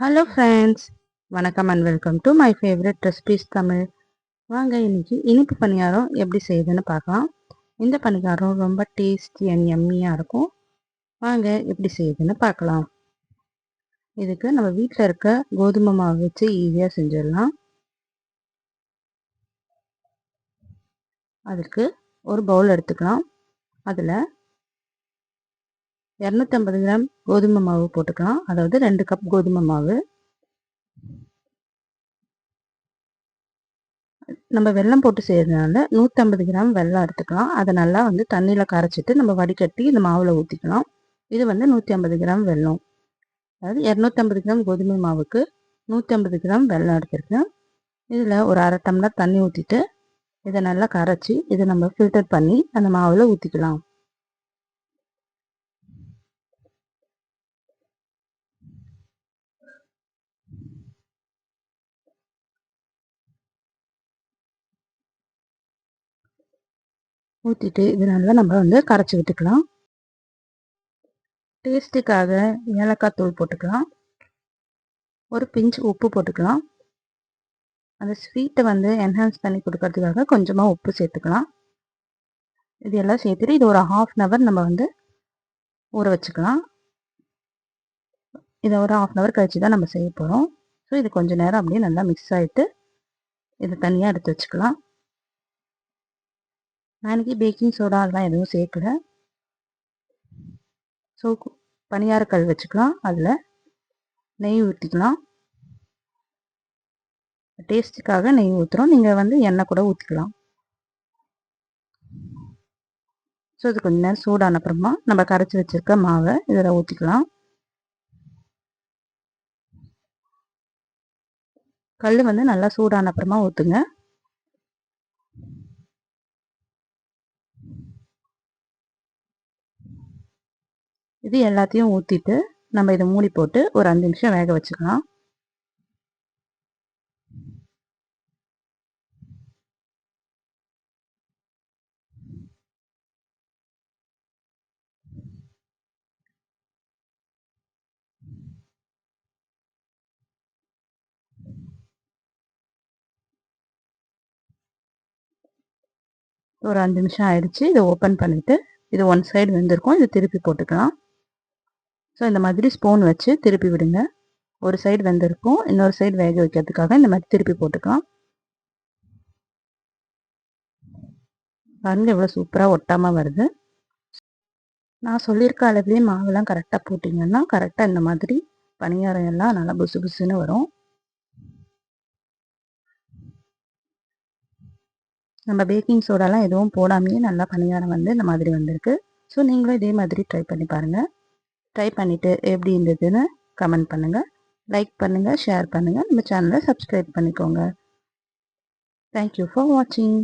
Hello friends வணக்கம் and welcome to my favourite recipes Tamil. வாங்க இன்னைக்கு இனிப்பு பணியாரம் எப்படி செய்யுதுன்னு பார்க்கலாம். இந்த பணியாரம் ரொம்ப டேஸ்டி அண்ட் எம்மியாக இருக்கும். வாங்க எப்படி செய்யுதுன்னு பார்க்கலாம். இதுக்கு நம்ம வீட்டில் இருக்க கோதுமை மாவு வச்சு ஈஸியாக செஞ்சிடலாம். அதுக்கு ஒரு பவுல் எடுத்துக்கலாம். அதில் இரநூத்தம்பது கிராம் கோதுமை மாவு போட்டுக்கலாம். அதாவது ரெண்டு கப் கோதுமை மாவு. நம்ம வெல்லம் போட்டு செய்யறதுனால நூற்றம்பது கிராம் வெல்லம் எடுத்துக்கலாம். அதை நல்லா வந்து தண்ணியில் கரைச்சிட்டு நம்ம வடிகட்டி இந்த மாவில் ஊற்றிக்கலாம் இது வந்து நூற்றி ஐம்பது கிராம் வெல்லம். அதாவது இரநூத்தம்பது கிராம் கோதுமை மாவுக்கு நூற்றி ஐம்பது கிராம் வெல்லம் எடுத்துருக்கேன். இதில் ஒரு அரை டம்ளர் தண்ணி ஊற்றிட்டு இதை நல்லா கரைச்சி இதை நம்ம ஃபில்டர் பண்ணி அந்த மாவில் ஊற்றிக்கலாம் ஊற்றிட்டு இது நல்லா நம்ம வந்து கரைச்சி விட்டுக்கலாம். டேஸ்ட்டுக்காக ஏலக்காய் தூள் போட்டுக்கலாம். ஒரு பிஞ்ச் உப்பு போட்டுக்கலாம். அந்த ஸ்வீட்டை வந்து என்ஹான்ஸ் பண்ணி கொடுக்கறதுக்காக கொஞ்சமாக உப்பு சேர்த்துக்கலாம். இது எல்லாம் சேர்த்துட்டு இது ஒரு ஹாஃப் அன் ஹவர் நம்ம வந்து ஊற வச்சுக்கலாம். இதை ஒரு ஹாஃப் அன் ஹவர் கழித்து தான் நம்ம செய்ய போகிறோம் ஸோ இது கொஞ்சம் நேரம் அப்படியே நல்லா மிக்ஸ் ஆகிட்டு இதை தனியாக எடுத்து வச்சுக்கலாம். நான் பேக்கிங் சோடா அதெல்லாம் எதுவும் சேர்க்கல. ஸோ பனியாரக்கல் வச்சுக்கலாம். அதில் நெய் ஊற்றிக்கலாம் டேஸ்ட்டுக்காக நெய் ஊற்றுறோம் நீங்கள் வந்து எண்ணெய் கூட ஊற்றிக்கலாம் ஸோ இது கொஞ்சம் நேரம் சூடான அப்புறமா நம்ம கரைச்சி வச்சுருக்க மாவை இதில் ஊற்றிக்கலாம் கல் வந்து நல்லா சூடான அப்புறமா ஊற்றுங்க இது எல்லாத்தையும் ஊற்றிட்டு நம்ம இதை மூடி போட்டு ஒரு அஞ்சு நிமிஷம் வேக வச்சுக்கலாம். ஒரு அஞ்சு நிமிஷம் ஆயிடுச்சு. இதை ஓப்பன் பண்ணிவிட்டு இது ஒன் சைடு வெந்திருக்கும். இது திருப்பி போட்டுக்கலாம். ஸோ இந்த மாதிரி ஸ்பூன் வச்சு திருப்பி விடுங்க. ஒரு சைடு வெந்திருக்கும். இன்னொரு சைடு வேக வைக்கிறதுக்காக இந்த மாதிரி திருப்பி போட்டுக்கலாம். பாருங்கள் எவ்வளோ சூப்பராக ஒட்டாமல் வருது. நான் சொல்லியிருக்க அளவுலேயே மாவுலாம் கரெக்டாக போட்டிங்கன்னா கரெக்டாக இந்த மாதிரி பணியாரம் எல்லாம் நல்லா புசு புசுன்னு வரும். நம்ம பேக்கிங் சோடாலாம் எதுவும் போடாமையே நல்லா பணியாரம் வந்து இந்த மாதிரி வந்திருக்கு. ஸோ நீங்களும் இதே மாதிரி ட்ரை பண்ணி பாருங்கள் ட்ரை பண்ணிவிட்டு எப்படி இருந்ததுன்னு கமெண்ட் பண்ணுங்கள் லைக் பண்ணுங்கள் ஷேர் பண்ணுங்கள் நம்ம சேனலை சப்ஸ்கிரைப் பண்ணிக்கோங்க. தேங்க்யூ ஃபார் வாட்சிங்